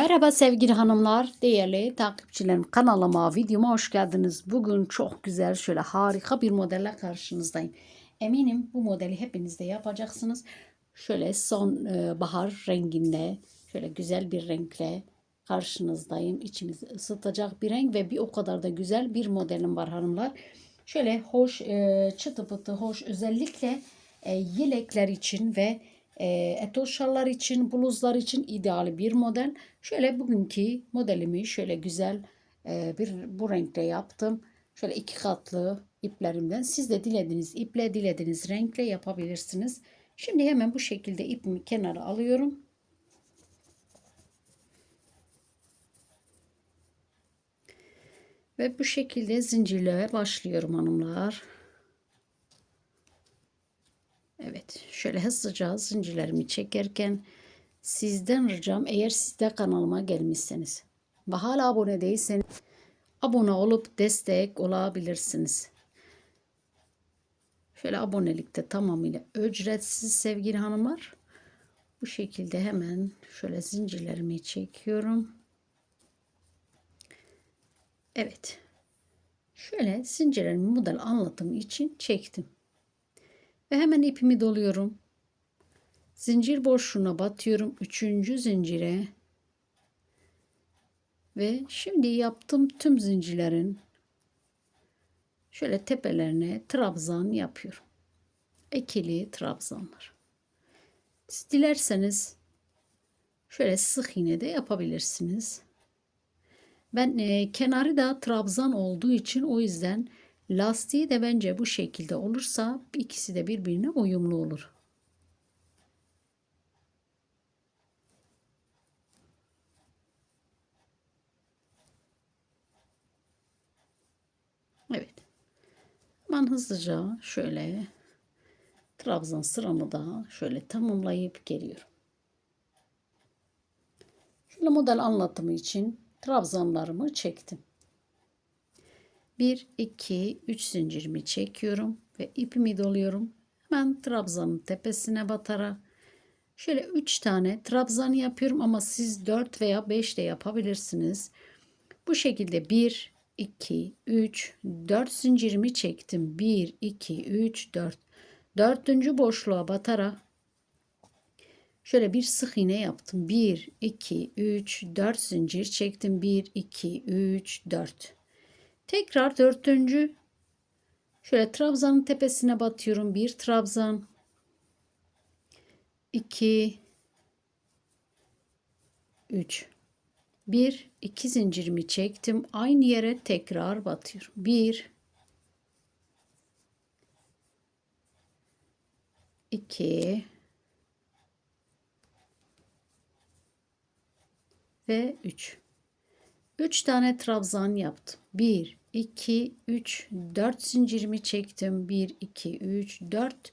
Merhaba sevgili hanımlar, değerli takipçilerim. Kanalıma, videoma hoş geldiniz. Bugün çok güzel, şöyle harika bir modelle karşınızdayım. Eminim bu modeli hepiniz de yapacaksınız. Şöyle son e, bahar renginde, şöyle güzel bir renkle karşınızdayım. İçimizi ısıtacak bir renk ve bir o kadar da güzel bir modelim var hanımlar. Şöyle hoş, e, çıtı pıtı hoş özellikle e, yelekler için ve etoşallar için, bluzlar için ideal bir model. Şöyle bugünkü modelimi şöyle güzel e, bir bu renkle yaptım. Şöyle iki katlı iplerimden siz de dilediğiniz iple dilediğiniz renkle yapabilirsiniz. Şimdi hemen bu şekilde ipimi kenara alıyorum. Ve bu şekilde zincirlere başlıyorum hanımlar. Evet şöyle hızlıca zincirlerimi çekerken sizden ricam eğer siz de kanalıma gelmişseniz ve hala abone değilseniz abone olup destek olabilirsiniz. Şöyle abonelikte tamamıyla ücretsiz sevgili hanımlar. Bu şekilde hemen şöyle zincirlerimi çekiyorum. Evet. Şöyle zincirlerimi model anlatımı için çektim. Ve hemen ipimi doluyorum. Zincir boşluğuna batıyorum. Üçüncü zincire. Ve şimdi yaptığım tüm zincirlerin şöyle tepelerine trabzan yapıyorum. İkili trabzanlar. Siz dilerseniz şöyle sık iğne de yapabilirsiniz. Ben e, kenarı da trabzan olduğu için o yüzden Lastiği de bence bu şekilde olursa ikisi de birbirine uyumlu olur. Evet. Ben hızlıca şöyle trabzan sıramı da şöyle tamamlayıp geliyorum. Şöyle model anlatımı için trabzanlarımı çektim. 1, 2, 3 zincirimi çekiyorum ve ipimi doluyorum. Hemen trabzanın tepesine batarak şöyle 3 tane trabzan yapıyorum ama siz 4 veya 5 de yapabilirsiniz. Bu şekilde 1, 2, 3, 4 zincirimi çektim. 1, 2, 3, 4. Dördüncü boşluğa batarak şöyle bir sık iğne yaptım. 1, 2, 3, 4 zincir çektim. 1, 2, 3, 4. Tekrar dörtüncü şöyle trabzanın tepesine batıyorum. Bir trabzan. iki, üç. Bir, iki zincirimi çektim. Aynı yere tekrar batıyorum. Bir, iki ve üç. Üç tane trabzan yaptım. Bir, 2, 3, 4 zincirimi çektim. 1, 2, 3, 4.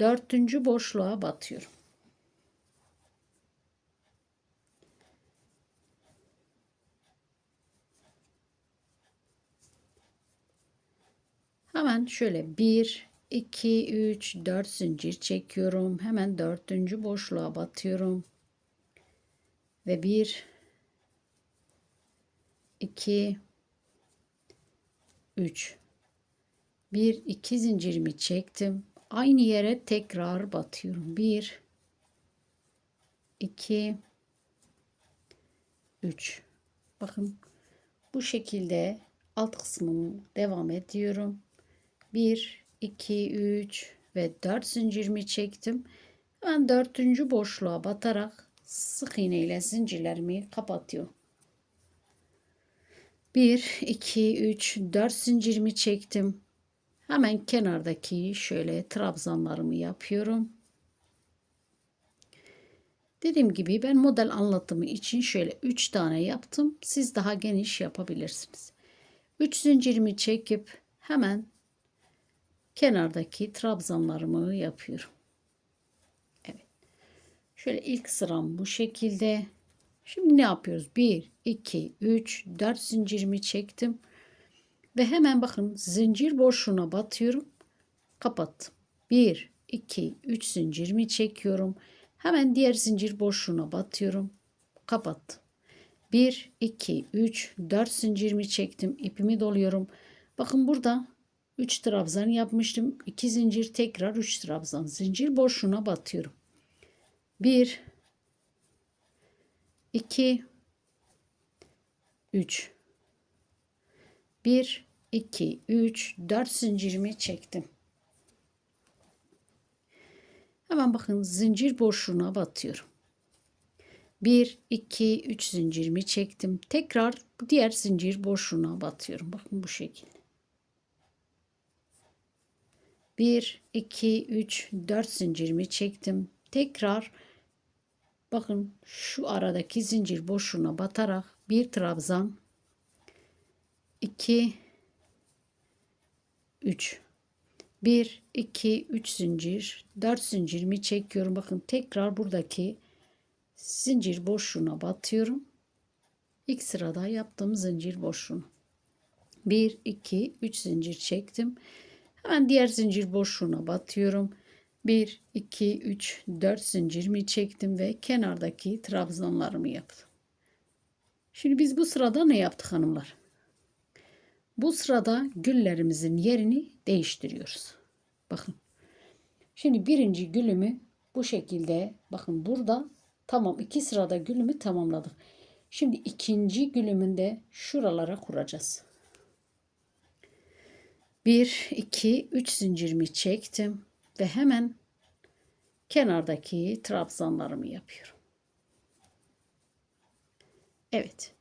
Dörtüncü boşluğa batıyorum. Hemen şöyle 1, 2, 3, 4 zincir çekiyorum. Hemen dördüncü boşluğa batıyorum. Ve 1, 2, 3 1 2 zincirimi çektim. Aynı yere tekrar batıyorum. 1 2 3 Bakın bu şekilde alt kısmımı devam ediyorum. 1 2 3 ve 4 zincirimi çektim. Ben dördüncü boşluğa batarak sık iğne ile zincirlerimi kapatıyorum. 1, 2, 3, 4 zincirimi çektim. Hemen kenardaki şöyle trabzanlarımı yapıyorum. Dediğim gibi ben model anlatımı için şöyle 3 tane yaptım. Siz daha geniş yapabilirsiniz. 3 zincirimi çekip hemen kenardaki trabzanlarımı yapıyorum. Evet. Şöyle ilk sıram bu şekilde. Şimdi ne yapıyoruz? 1, 2, 3, 4 zincirimi çektim. Ve hemen bakın zincir boşluğuna batıyorum. Kapattım. 1, 2, 3 zincirimi çekiyorum. Hemen diğer zincir boşluğuna batıyorum. Kapattım. 1, 2, 3, 4 zincirimi çektim. ipimi doluyorum. Bakın burada 3 trabzan yapmıştım. 2 zincir tekrar 3 trabzan. Zincir boşluğuna batıyorum. 1, 2, 3, 1, 2, 3, 4 zincirimi çektim. Hemen bakın zincir boşluğuna batıyorum. 1, 2, 3 zincirimi çektim. Tekrar diğer zincir boşluğuna batıyorum. Bakın bu şekilde. 1, 2, 3, 4 zincirimi çektim. Tekrar bakın şu aradaki zincir boşluğuna batarak bir trabzan 2 3 1 2 3 zincir 4 zincirimi çekiyorum. Bakın tekrar buradaki zincir boşluğuna batıyorum. İlk sırada yaptığım zincir boşluğunu. 1 2 3 zincir çektim. Hemen diğer zincir boşluğuna batıyorum. 1 2 3 4 zincirimi çektim ve kenardaki trabzanlarımı yaptım. Şimdi biz bu sırada ne yaptık hanımlar? Bu sırada güllerimizin yerini değiştiriyoruz. Bakın. Şimdi birinci gülümü bu şekilde bakın burada tamam iki sırada gülümü tamamladık. Şimdi ikinci gülümün de şuralara kuracağız. 1 2 3 zincirimi çektim ve hemen kenardaki trabzanlarımı yapıyorum. Evet.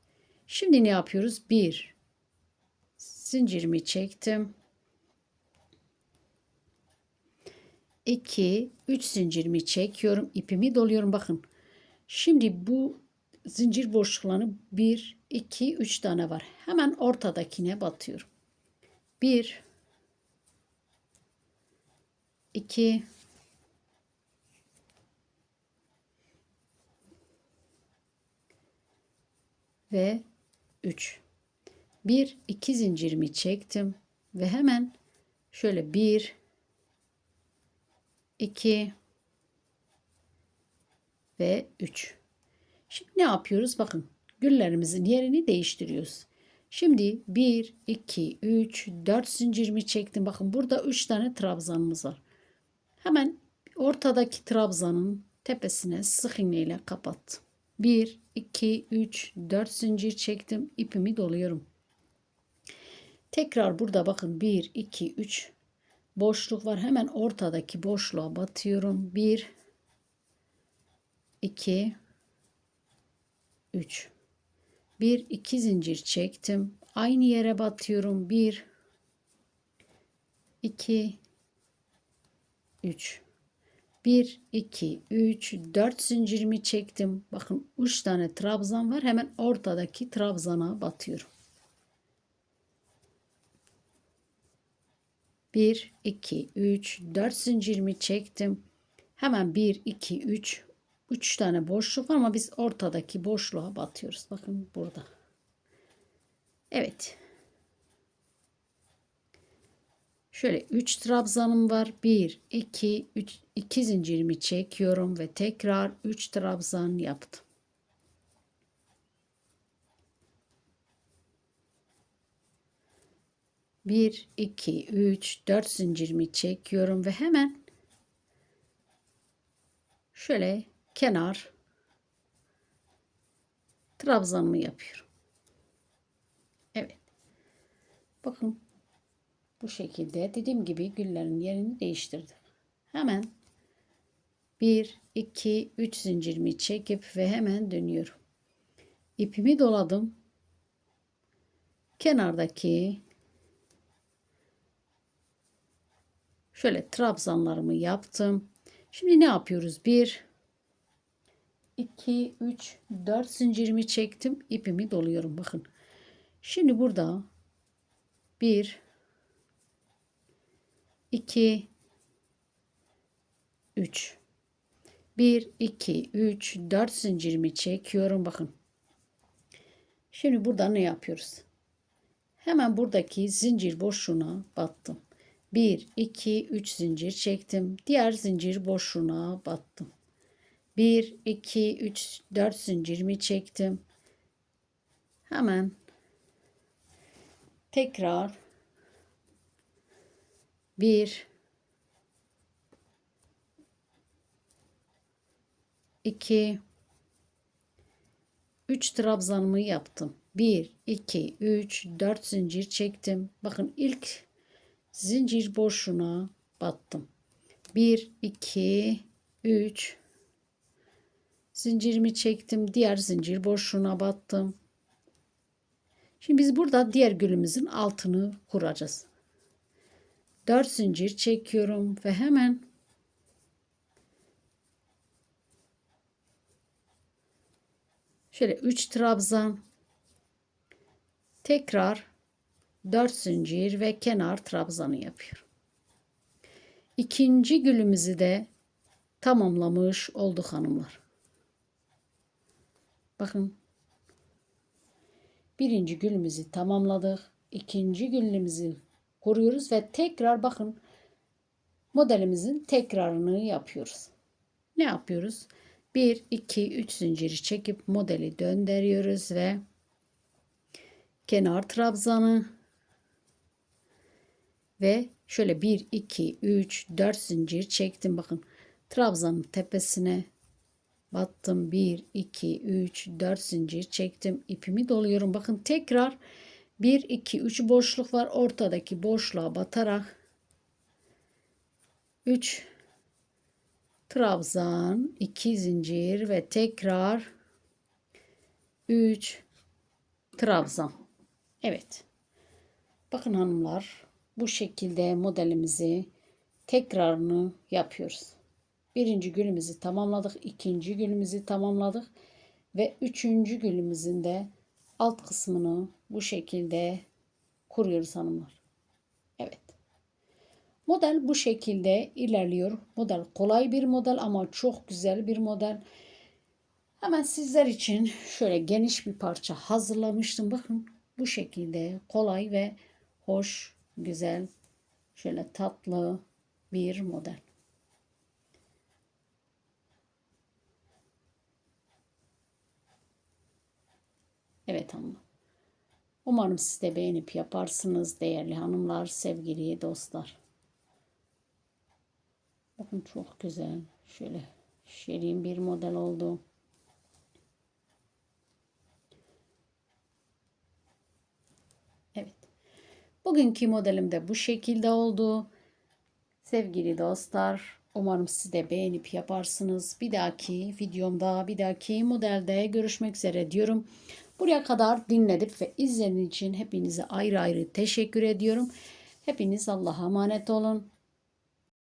Şimdi ne yapıyoruz? 1 zincirimi çektim. 2 3 zincirimi çekiyorum. ipimi doluyorum. Bakın. Şimdi bu zincir boşluklarını 1 2 3 tane var. Hemen ortadakine batıyorum. 1 2 ve 3. 1 2 zincirimi çektim ve hemen şöyle 1 2 ve 3. Şimdi ne yapıyoruz? Bakın güllerimizin yerini değiştiriyoruz. Şimdi 1 2 3 4 zincirimi çektim. Bakın burada 3 tane trabzanımız var. Hemen ortadaki trabzanın tepesine sık iğne ile kapattım. 1 2 3 4 zincir çektim. ipimi doluyorum. Tekrar burada bakın 1 2 3 boşluk var. Hemen ortadaki boşluğa batıyorum. 1 2 3 1 2 zincir çektim. Aynı yere batıyorum. 1 2 3 1 2 3 4 zincirimi çektim. Bakın 3 tane trabzan var. Hemen ortadaki trabzana batıyorum. 1 2 3 4 zincirimi çektim. Hemen 1 2 3 3 tane boşluk var ama biz ortadaki boşluğa batıyoruz. Bakın burada. Evet. Şöyle 3 trabzanım var. 1 2 3 2 zincirimi çekiyorum ve tekrar 3 trabzan yaptım. Bir, iki, üç, dört zincirimi çekiyorum ve hemen şöyle kenar trabzanımı yapıyorum. Evet. Bakın bu şekilde dediğim gibi güllerin yerini değiştirdim. Hemen 1 2 3 zincirimi çekip ve hemen dönüyorum. İpimi doladım. Kenardaki şöyle trabzanlarımı yaptım. Şimdi ne yapıyoruz? 1 2 3 4 zincirimi çektim. ipimi doluyorum bakın. Şimdi burada 1 2 3 1 2 3 4 zincirimi çekiyorum bakın. Şimdi burada ne yapıyoruz? Hemen buradaki zincir boşluğuna battım. 1 2 3 zincir çektim. Diğer zincir boşluğuna battım. 1 2 3 4 zincirimi çektim. hemen tekrar bir iki üç trabzanımı yaptım. Bir, iki, üç, dört zincir çektim. Bakın ilk zincir boşluğuna battım. Bir, iki, üç zincirimi çektim. Diğer zincir boşluğuna battım. Şimdi biz burada diğer gülümüzün altını kuracağız. 4 zincir çekiyorum ve hemen şöyle 3 trabzan tekrar 4 zincir ve kenar trabzanı yapıyorum. İkinci gülümüzü de tamamlamış olduk hanımlar. Bakın birinci gülümüzü tamamladık. İkinci gülümüzü kuruyoruz ve tekrar bakın modelimizin tekrarını yapıyoruz. Ne yapıyoruz? 1, 2, 3 zinciri çekip modeli döndürüyoruz ve kenar trabzanı ve şöyle 1, 2, 3, 4 zincir çektim. Bakın trabzanın tepesine battım. 1, 2, 3, 4 zincir çektim. ipimi doluyorum. Bakın tekrar 1, 2, 3 boşluk var. Ortadaki boşluğa batarak 3 trabzan, 2 zincir ve tekrar 3 trabzan. Evet. Bakın hanımlar bu şekilde modelimizi tekrarını yapıyoruz. Birinci gülümüzü tamamladık. ikinci gülümüzü tamamladık. Ve üçüncü gülümüzün de alt kısmını bu şekilde kuruyoruz hanımlar. Evet. Model bu şekilde ilerliyor. Model kolay bir model ama çok güzel bir model. Hemen sizler için şöyle geniş bir parça hazırlamıştım. Bakın bu şekilde kolay ve hoş, güzel, şöyle tatlı bir model. Evet hanım. Umarım siz de beğenip yaparsınız değerli hanımlar, sevgili dostlar. Bakın çok güzel. Şöyle şirin bir model oldu. Evet. Bugünkü modelim de bu şekilde oldu. Sevgili dostlar, umarım siz de beğenip yaparsınız. Bir dahaki videomda, bir dahaki modelde görüşmek üzere diyorum. Buraya kadar dinledip ve izlediğiniz için hepinize ayrı ayrı teşekkür ediyorum. Hepiniz Allah'a emanet olun.